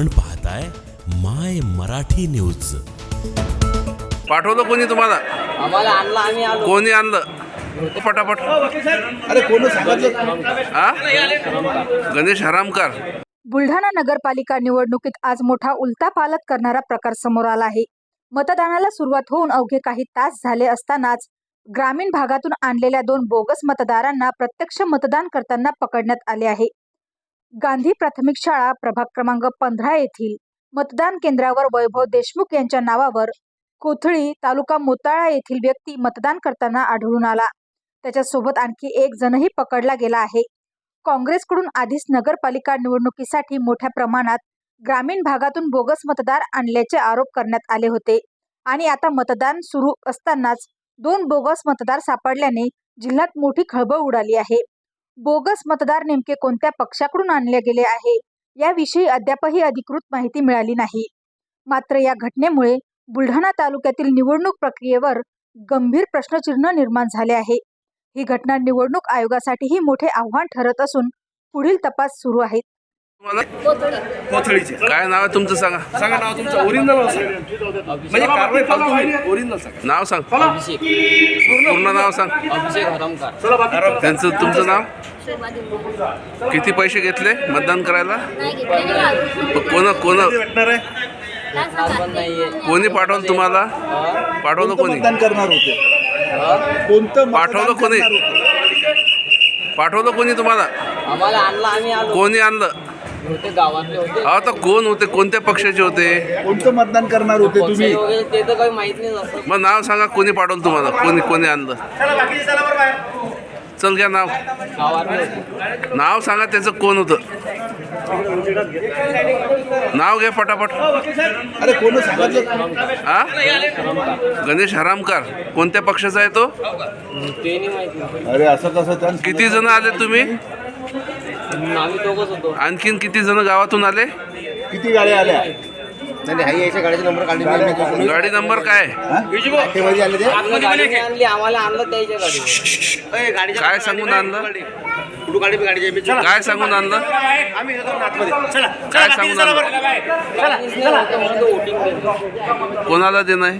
आपण पाहताय माय मराठी न्यूज. पाठवलं कोणी तुम्हाला? आम्हाला आणला आम्ही आलो. कोणी आणलं? पटापट. अरे कोण सांगितलं? गणेश हरामकर. बुलढाणा नगरपालिका निवडणुकीत आज मोठा उलटा पालट करणारा प्रकार समोर आला आहे. मतदानाला सुरुवात होऊन अवघे काही तास झाले असतानाच ग्रामीण भागातून आणलेल्या दोन बोगस मतदारांना प्रत्यक्ष मतदान करताना पकडण्यात आले आहे. गांधी प्राथमिक शाळा प्रभाग क्रमांक पंधरा येथील मतदान केंद्रावर वैभव देशमुख यांच्या नावावर कोथळी तालुका मोताळा येथील व्यक्ती मतदान करताना आढळून आला. त्याच्यासोबत आणखी एक जणही पकडला गेला आहे. काँग्रेसकडून आधीच नगरपालिका निवडणुकीसाठी मोठ्या प्रमाणात ग्रामीण भागातून बोगस मतदार आणल्याचे आरोप करण्यात आले होते. आणि आता मतदान सुरू असतानाच दोन बोगस मतदार सापडल्याने जिल्ह्यात मोठी खळबळ उडाली आहे. बोगस मतदार नेमके कोणत्या पक्षाकडून आणले गेले आहे? याविषयी अद्यापही अधिकृत माहिती मिळाली नाही. मात्र या घटनेमुळे बुलढाणा तालुक्यातील निवडणूक प्रक्रियेवर गंभीर प्रश्नचिन्ह निर्माण झाले आहे. ही घटना निवडणूक आयोगासाठीही मोठे आव्हान ठरत असून पुढील तपास सुरू आहे कोथळीचे. काय नाव आहे तुमचं सांगा. सांगा नाव तुमचं. ओरिजिनल म्हणजे कारवाई फालतू नाही ओरिजिनल सांगा. नाव सांग. पूर्ण नाव सांग. त्यांचं तुमचं नाव? किती पैसे घेतले मतदान करायला? कोण कोण भेटणार आहे? पण नाहीये. कोणी पाठवलं तुम्हाला? पाठवलं कोणी? मतदान करणार होते? कोणतं पाठवलं कोणी? पाठवलं कोणी तुम्हाला? आम्हाला आणला आम्ही आलो. कोणी आणलं? होते गावातले होते. अहो तर कोण होते? कोणत्या पक्षाचे होते? कोणतं मतदान करणार होते तुम्ही? ते तर काही माहीत नाही मग नाव सांगा कोणी पाठवलं तुम्हाला? कोणी कोणी आणलं? चल घ्या नाव. नाव सांगा त्याचं कोण होतं? नाव घ्या पटापट. अरे कोण सांगितलं? हा? गणेश हरामकर. कोणत्या पक्षाचा आहे तो? ते नाही माहिती. अरे असं कसं? किती जण आले तुम्ही? आणखीन किती जण गावातून आले किती गाड्या आल्या गाडी नंबर काय गाडी नाही आणली आम्हाला आणलं त्याच्या गाडी काय सांगून आणलं काय सांगून आणलं काय सांगून आणलं कोणाला देणं आहे